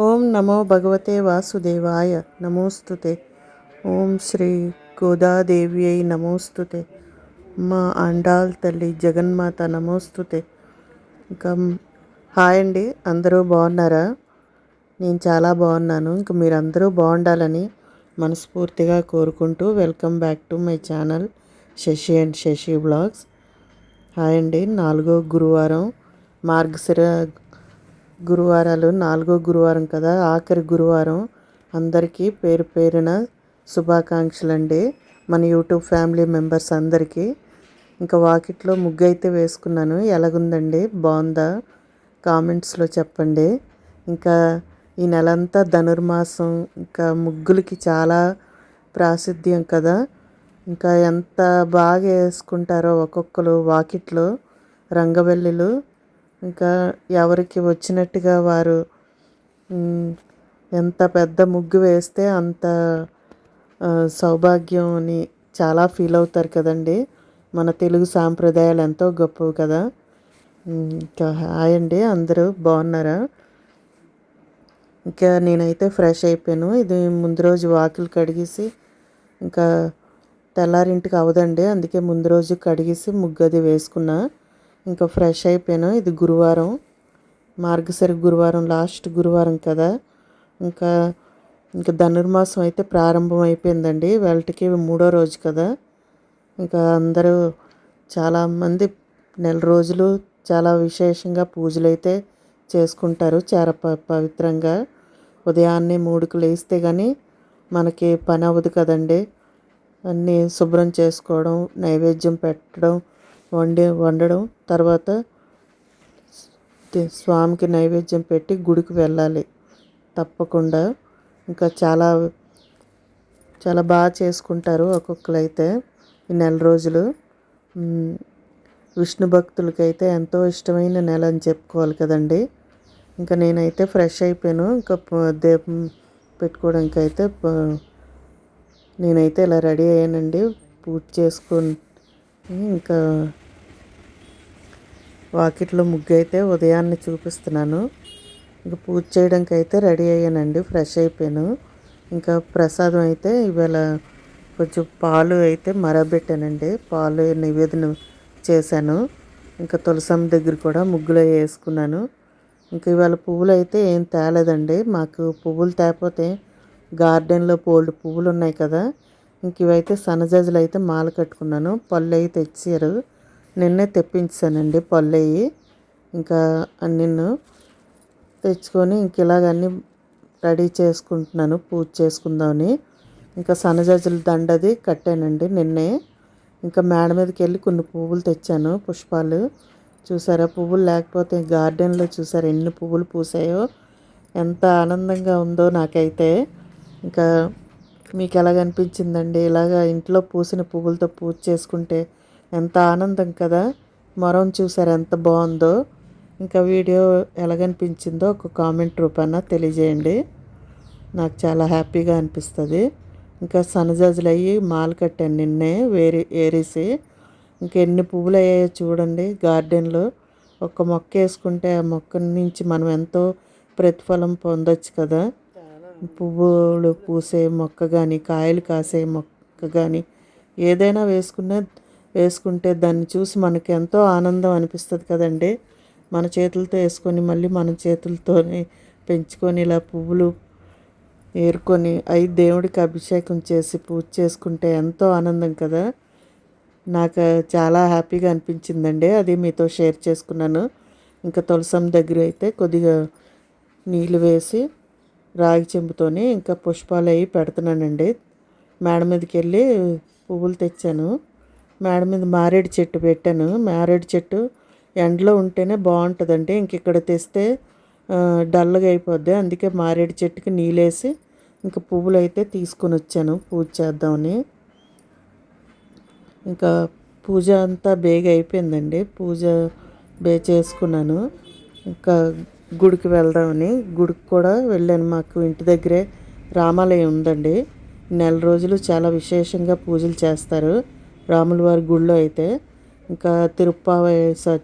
ఓం నమో భగవతే వాసుదేవాయ నమోస్తుతే. ఓం శ్రీ గోదాదేవి అయి నమోస్తుతే. మా అండాల్ తల్లి జగన్మాత నమోస్తుతే. ఇంకా హాయ్ అండి అందరూ బాగున్నారా? నేను చాలా బాగున్నాను. ఇంక మీరందరూ బాగుండాలని మనస్ఫూర్తిగా కోరుకుంటూ welcome back to my channel Shashi and Shashi vlogs. Hi అండి నాలుగో గురువారం మార్గశిర గురువారాలు నాలుగో గురువారం కదా ఆఖరి గురువారం. అందరికీ పేరు పేరున శుభాకాంక్షలు అండి మన యూట్యూబ్ ఫ్యామిలీ మెంబర్స్ అందరికీ. ఇంకా వాకిట్లో ముగ్గు అయితే వేసుకున్నాను. ఎలాగుందండి? బాగుందా? కామెంట్స్లో చెప్పండి. ఇంకా ఈ నెలంతా ధనుర్మాసం ఇంకా ముగ్గులకి చాలా ప్రాసిద్ధ్యం కదా. ఇంకా ఎంత బాగా వేసుకుంటారో ఒక్కొక్కరు వాకిట్లో. రంగవల్లిలు ఇంకా ఎవరికి వచ్చినట్టుగా వారు ఎంత పెద్ద ముగ్గు వేస్తే అంత సౌభాగ్యం అని చాలా ఫీల్ అవుతారు కదండి. మన తెలుగు సాంప్రదాయాలు ఎంతో గొప్పవి కదా. ఇంకా హాయ్ అండి అందరూ బాగున్నారా? ఇంకా నేనైతే ఫ్రెష్ అయిపోయాను. ఇది ముందు రోజు వాకిలు కడిగేసి ఇంకా తెల్లారింటికి అవదండి అందుకే ముందు రోజు కడిగేసి ముగ్గు అది వేసుకున్నా. ఇంకా ఫ్రెష్ అయిపోయాను. ఇది గురువారం. మార్గశిర గురువారం లాస్ట్ గురువారం కదా. ఇంకా ఇంకా ధనుర్మాసం అయితే ప్రారంభం అయిపోయిందండి. వెళ్ళటికి మూడో రోజు కదా. ఇంకా అందరూ చాలామంది నెల రోజులు చాలా విశేషంగా పూజలు అయితే చేసుకుంటారు చాలా ప పవిత్రంగా. ఉదయాన్నే మూడుకు లేస్తే కానీ మనకి పని అవ్వదు కదండి. అన్నీ శుభ్రం చేసుకోవడం నైవేద్యం పెట్టడం వండి వండడం తర్వాత స్వామికి నైవేద్యం పెట్టి గుడికి వెళ్ళాలి. తప్పకుండా. ఇంకా చాలా చాలా బాగా చేసుకుంటారు ఒక్కొక్కరు అయితే ఈ నెల రోజులు. విష్ణు భక్తులకైతే ఎంతో ఇష్టమైన నెల అని చెప్పుకోవాలి కదండి. ఇంకా నేనైతే ఫ్రెష్ అయిపోయాను. ఇంకా దీపం పెట్టుకోవడానికి అయితే నేనైతే ఇలా రెడీ అయ్యానండి. పూజ చేసుకుని ఇంకా వాకిట్లో ముగ్గు అయితే ఉదయాన్నే చూపిస్తున్నాను. ఇంకా పూజ చేయడానికి అయితే రెడీ అయ్యానండి ఫ్రెష్ అయిపోయాను. ఇంకా ప్రసాదం అయితే ఇవాళ కొంచెం పాలు అయితే మరబెట్టానండి పాలు నివేదన చేశాను. ఇంకా తులసమ్మ దగ్గర కూడా ముగ్గులు వేసుకున్నాను. ఇంకా ఇవాళ పువ్వులు అయితే ఏం తేలేదండి మాకు పువ్వులు తేకపోతే గార్డెన్లో పోల్డ్ పువ్వులు ఉన్నాయి కదా ఇంక ఇవైతే సన్నజాజులు అయితే మాల కట్టుకున్నాను. పళ్ళు అయితే తెచ్చారు. నిన్నే తెప్పించానండి పళ్ళు ఇంకా నిన్ను తెచ్చుకొని ఇంక ఇలాగన్నీ రెడీ చేసుకుంటున్నాను. పూజ చేసుకుందామని. ఇంకా సన్నజాజుల దండది కట్టానండి నిన్నే. ఇంకా మేడ మీదకి వెళ్ళి కొన్ని పువ్వులు తెచ్చాను పుష్పాలు. చూసారా? పువ్వులు లేకపోతే గార్డెన్లో చూసారా? ఎన్ని పువ్వులు పూసాయో? ఎంత ఆనందంగా ఉందో నాకైతే. ఇంకా మీకు ఎలాగనిపించిందండి ఇలాగ ఇంట్లో పూసిన పువ్వులతో పూజ చేసుకుంటే ఎంత ఆనందం కదా? మొరం చూసారు ఎంత బాగుందో? ఇంకా వీడియో ఎలాగనిపించిందో ఒక కామెంట్ రూపాన తెలియజేయండి. నాకు చాలా హ్యాపీగా అనిపిస్తుంది. ఇంకా సన్నజాజులు అయ్యి మాల కట్టాను నిన్నే వేరే ఏరేసి. ఇంకెన్ని పువ్వులు అయ్యాయో చూడండి గార్డెన్లో. ఒక మొక్క వేసుకుంటే ఆ మొక్క నుంచి మనం ఎంతో ప్రతిఫలం పొందొచ్చు కదా? పువ్వులు పూసే మొక్క కానీ కాయలు కాసే మొక్క కానీ ఏదైనా వేసుకున్న వేసుకుంటే దాన్ని చూసి మనకి ఎంతో ఆనందం అనిపిస్తుంది కదండి. మన చేతులతో వేసుకొని మళ్ళీ మన చేతులతోనే పెంచుకొని ఇలా పువ్వులు ఏరుకొని అవి దేవుడికి అభిషేకం చేసి పూజ చేసుకుంటే ఎంతో ఆనందం కదా. నాకు చాలా హ్యాపీగా అనిపించిందండి. అది మీతో షేర్ చేసుకున్నాను. ఇంకా తులసం దగ్గర అయితే కొద్దిగా నీళ్ళు వేసి రాగి చెంబుతోని ఇంకా పుష్పాలు అవి పెడుతున్నానండి. మేడ మీదకి వెళ్ళి పువ్వులు తెచ్చాను. మేడ మీద మారేడు చెట్టు పెట్టాను. మారేడు చెట్టు ఎండలో ఉంటేనే బాగుంటుందండి. ఇంక ఇక్కడ తెస్తే డల్గా అయిపోద్ది. అందుకే మారేడు చెట్టుకి నీళ్ళేసి ఇంకా పువ్వులు అయితే తీసుకొని వచ్చాను పూజ చేద్దామని. ఇంకా పూజ అంతా బేగ అయిపోయిందండి. పూజ బే చేసుకున్నాను. ఇంకా గుడికి వెళ్దామని గుడికి కూడా వెళ్ళాను. మాకు ఇంటి దగ్గరే రామాలయం ఉందండి. నెల రోజులు చాలా విశేషంగా పూజలు చేస్తారు. రాముల వారి గుళ్ళో అయితే ఇంకా తిరుప్పావ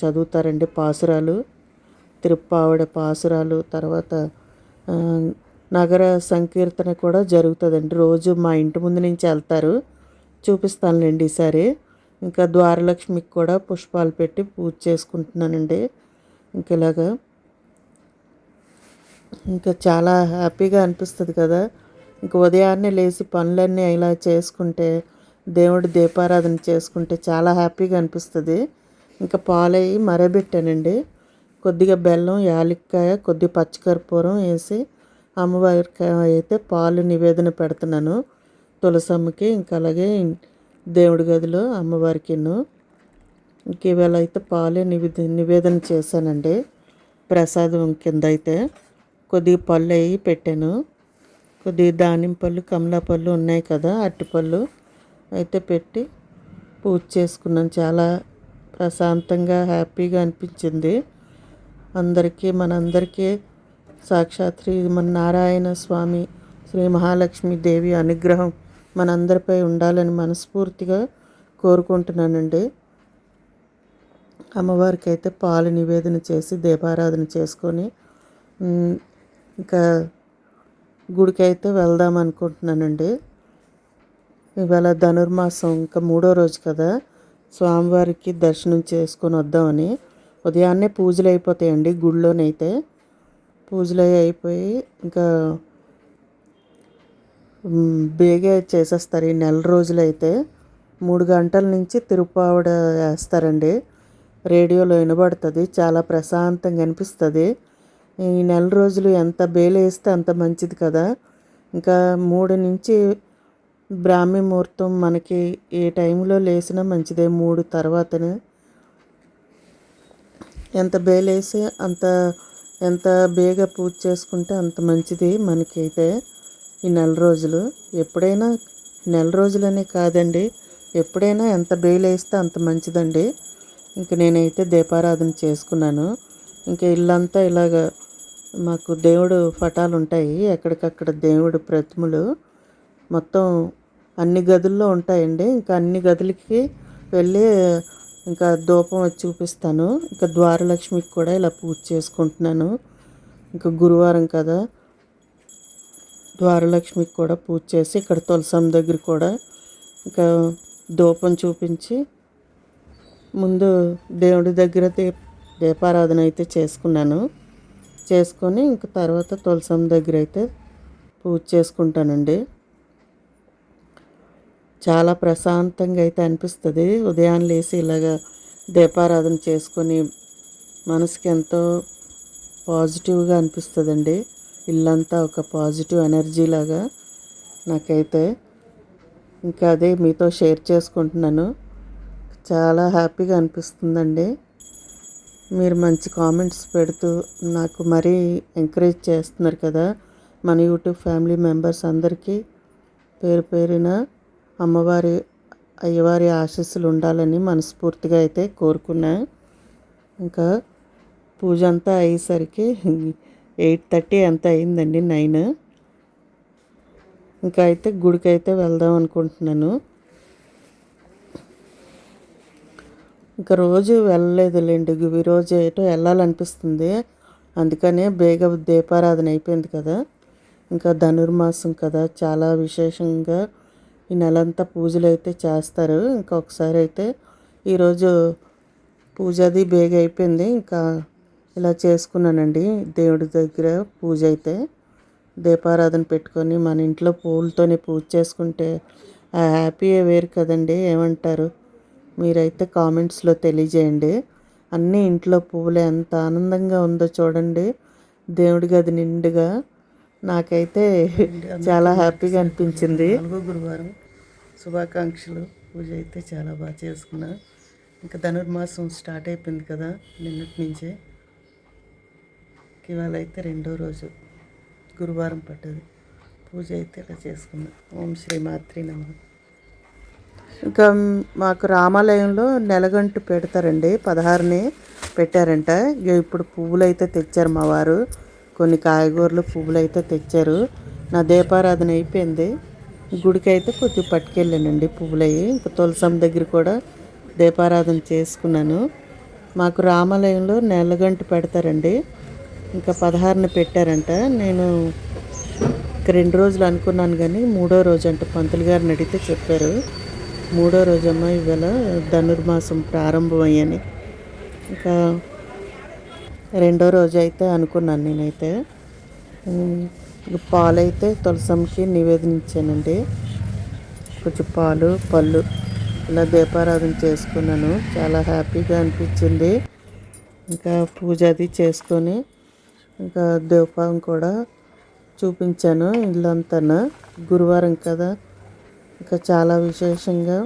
చదువుతారండి పాసురాలు. తిరుప్పావడ పాసురాలు తర్వాత నగర సంకీర్తన కూడా జరుగుతుందండి. రోజు మా ఇంటి ముందు నుంచి వెళ్తారు. చూపిస్తానులేండి ఈసారి. ఇంకా ద్వారలక్ష్మికి కూడా పుష్పాలు పెట్టి పూజ చేసుకుంటున్నానండి. ఇంక ఇలాగా ఇంకా చాలా హ్యాపీగా అనిపిస్తుంది కదా. ఇంక ఉదయాన్నే లేచి పనులన్నీ ఇలా చేసుకుంటే దేవుడి దీపారాధన చేసుకుంటే చాలా హ్యాపీగా అనిపిస్తుంది. ఇంకా పాలయ్యి మరబెట్టానండి. కొద్దిగా బెల్లం యాలక్కాయ కొద్దిగా పచ్చికర్పూరం వేసి అమ్మవారికి అయితే పాలు నివేదన పెడుతున్నాను. తులసమ్మకి ఇంకా అలాగే దేవుడి గదిలో అమ్మవారికిను. ఇంక ఇవాళ అయితే పాలే నివేద నివేదన చేశానండి. ప్రసాదం కింద అయితే. కొద్దిగా పళ్ళు అవి పెట్టాను. కొద్దిగా దానిమ్మ పళ్ళు కమలా పళ్ళు ఉన్నాయి కదా అరటిపళ్ళు అయితే పెట్టి పూజ చేసుకున్నాను. చాలా ప్రశాంతంగా హ్యాపీగా అనిపించింది. అందరికీ మనందరికీ సాక్షాత్ శ్రీ మన నారాయణ స్వామి శ్రీ మహాలక్ష్మి దేవి అనుగ్రహం మనందరిపై ఉండాలని మనస్ఫూర్తిగా కోరుకుంటున్నానండి. అమ్మవారికి అయితే పాలు నివేదన చేసి దీపారాధన చేసుకొని ఇంకా గుడికి అయితే వెళ్దాం అనుకుంటున్నానండి. ఇవాళ ధనుర్మాసం ఇంకా మూడో రోజు కదా. స్వామివారికి దర్శనం చేసుకొని వద్దామని. ఉదయాన్నే పూజలు అయిపోతాయండి గుడిలోనైతే. పూజలు అవి అయిపోయి ఇంకా బేగే చేసేస్తారు ఈ నెల రోజులైతే. మూడు గంటల నుంచి తిరుపావడ వేస్తారండి. రేడియోలో వినబడుతుంది చాలా ప్రశాంతంగా అనిపిస్తుంది. ఈ నెల రోజులు ఎంత బేలు వేస్తే అంత మంచిది కదా. ఇంకా మూడు నుంచి బ్రాహ్మీ ముహూర్తం మనకి ఏ టైంలో లేసినా మంచిదే మూడు తర్వాతనే. ఎంత బేలేసి అంత ఎంత బేగా పూజ చేసుకుంటే అంత మంచిది మనకైతే ఈ నెల రోజులు. ఎప్పుడైనా నెల రోజులనే కాదండి ఎప్పుడైనా ఎంత బేలేస్తే అంత మంచిదండి. ఇంక నేనైతే దీపారాధన చేసుకున్నాను. ఇంక ఇల్లంతా ఇలాగ మాకు దేవుడు పటాలు ఉంటాయి ఎక్కడికక్కడ దేవుడు ప్రతిమలు మొత్తం అన్ని గదుల్లో ఉంటాయండి. ఇంకా అన్ని గదులకి వెళ్ళి ఇంకా ధూపం వచ్చి చూపిస్తాను. ఇంకా ద్వారలక్ష్మికి కూడా ఇలా పూజ చేసుకుంటున్నాను. ఇంకా గురువారం కదా. ద్వారలక్ష్మికి కూడా పూజ చేసి ఇక్కడ తులసం దగ్గర కూడా ఇంకా ధూపం చూపించి ముందు దేవుడి దగ్గర దీప దీపారాధన అయితే చేసుకున్నాను. చేసుకొని ఇంక తర్వాత తులసం దగ్గర అయితే పూజ చేసుకుంటానండి. చాలా ప్రశాంతంగా అయితే అనిపిస్తుంది. ఉదయం లేచి ఇలాగా దీపారాధన చేసుకొని మనసుకి ఎంతో పాజిటివ్గా అనిపిస్తుందండి. ఇల్లంతా ఒక పాజిటివ్ ఎనర్జీ లాగా నాకైతే ఇంకా అదే మీతో షేర్ చేసుకుంటున్నాను. చాలా హ్యాపీగా అనిపిస్తుందండి. మీరు మంచి కామెంట్స్ పెడుతూ నాకు మరీ ఎంకరేజ్ చేస్తున్నారు కదా మన యూట్యూబ్ ఫ్యామిలీ మెంబర్స్ అందరికీ పేరు పేరున అమ్మవారి అయ్యవారి ఆశీస్సులు ఉండాలని మనస్ఫూర్తిగా అయితే కోరుకున్నా. ఇంకా పూజ అంతా అయ్యేసరికి ఎయిట్ థర్టీ అంత అయిందండి నైన్. ఇంకా అయితే గుడికి అయితే వెళ్దాం అనుకుంటున్నాను. ఇక రోజు వెళ్ళలేదులేండి గువి రోజు ఏటో వెళ్ళాలనిపిస్తుంది. అందుకనే బేగ దీపారాధన అయిపోయింది కదా. ఇంకా ధనుర్మాసం కదా. చాలా విశేషంగా ఈ నెలంతా పూజలు అయితే చేస్తారు. ఇంకా ఒకసారి అయితే ఈరోజు పూజ అది బేగ అయిపోయింది. ఇంకా ఇలా చేసుకున్నానండి. దేవుడి దగ్గర పూజ అయితే దీపారాధన పెట్టుకొని మన ఇంట్లో పూలతోనే పూజ చేసుకుంటే ఆ హ్యాపీ వేరు కదండి. ఏమంటారు? మీరైతే కామెంట్స్లో తెలియజేయండి. అన్నీ ఇంట్లో పువ్వులు ఎంత ఆనందంగా ఉందో చూడండి. దేవుడి గది నిండుగా నాకైతే చాలా హ్యాపీగా అనిపించింది. నాలుగో గురువారం శుభాకాంక్షలు. పూజ అయితే చాలా బాగా చేసుకున్నా. ఇంకా ధనుర్మాసం స్టార్ట్ అయిపోయింది కదా నిన్నటి నుంచే. ఇవాళ అయితే రెండో రోజు గురువారం పట్టదు పూజ అయితే ఇలా చేసుకున్నా. ఓం శ్రీ మాత్రి నమ. ఇంకా మాకు రామాలయంలో నెలగంటు పెడతారండి. పదహారునే పెట్టారంట. ఇక ఇప్పుడు పువ్వులు అయితే తెచ్చారు మా వారు. కొన్ని కాయగూరలు పువ్వులు అయితే తెచ్చారు. నా దీపారాధన అయిపోయింది. గుడికి అయితే కొద్దిగా పట్టుకెళ్ళానండి పువ్వులు ఇంకా తులసమ్మ దగ్గర కూడా దీపారాధన చేసుకున్నాను. మాకు రామాలయంలో నెలగంటు పెడతారండి. ఇంకా పదహారుని పెట్టారంట. నేను ఇంక రెండు రోజులు అనుకున్నాను కానీ మూడో రోజు అంట పంతులు గారిని అడిగితే చెప్పారు. మూడో రోజమ్మ ఇవాళ ధనుర్మాసం ప్రారంభం ఇంకా రెండో రోజు అయితే అనుకున్నాను నేనైతే. పాలైతే తులసమ్మకి నివేదించానండి. కొంచెం పాలు పళ్ళు ఇలా దీపారాధన చేసుకున్నాను. చాలా హ్యాపీగా అనిపించింది. ఇంకా పూజ అది చేసుకొని ఇంకా దీపం కూడా చూపించాను ఇల్లంతా గురువారం కదా ఇంకా చాలా విశేషంగా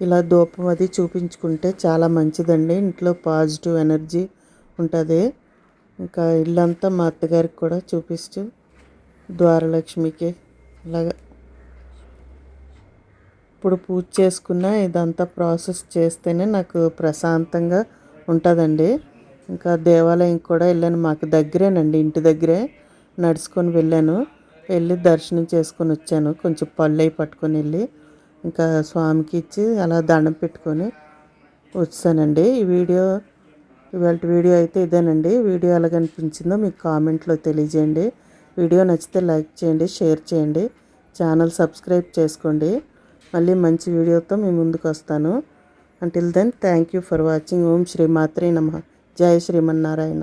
ఇలా ధూపం అది చూపించుకుంటే చాలా మంచిదండి. ఇంట్లో పాజిటివ్ ఎనర్జీ ఉంటుంది. ఇంకా ఇల్లంతా మా అత్తగారికి కూడా చూపిస్తూ ద్వారలక్ష్మికి ఇలాగా ఇప్పుడు పూజ చేసుకున్న ఇదంతా ప్రాసెస్ చేస్తేనే నాకు ప్రశాంతంగా ఉంటుందండి. ఇంకా దేవాలయం కూడా వెళ్ళాను. మాకు దగ్గరేనండి ఇంటి దగ్గరే నడుచుకొని వెళ్ళాను. వెళ్ళి దర్శనం చేసుకొని వచ్చాను. కొంచెం పళ్ళు అవి పట్టుకొని వెళ్ళి ఇంకా స్వామికి ఇచ్చి అలా దండం పెట్టుకొని వచ్చానండి. ఈ వీడియో ఇవాళ వీడియో అయితే ఇదేనండి. వీడియో ఎలా అనిపించిందో మీకు కామెంట్లో తెలియజేయండి. వీడియో నచ్చితే లైక్ చేయండి షేర్ చేయండి ఛానల్ సబ్స్క్రైబ్ చేసుకోండి. మళ్ళీ మంచి వీడియోతో మీ ముందుకు వస్తాను. Until then thank you for watching ఓం శ్రీ మాత్రే నమ. జై శ్రీమన్నారాయణ.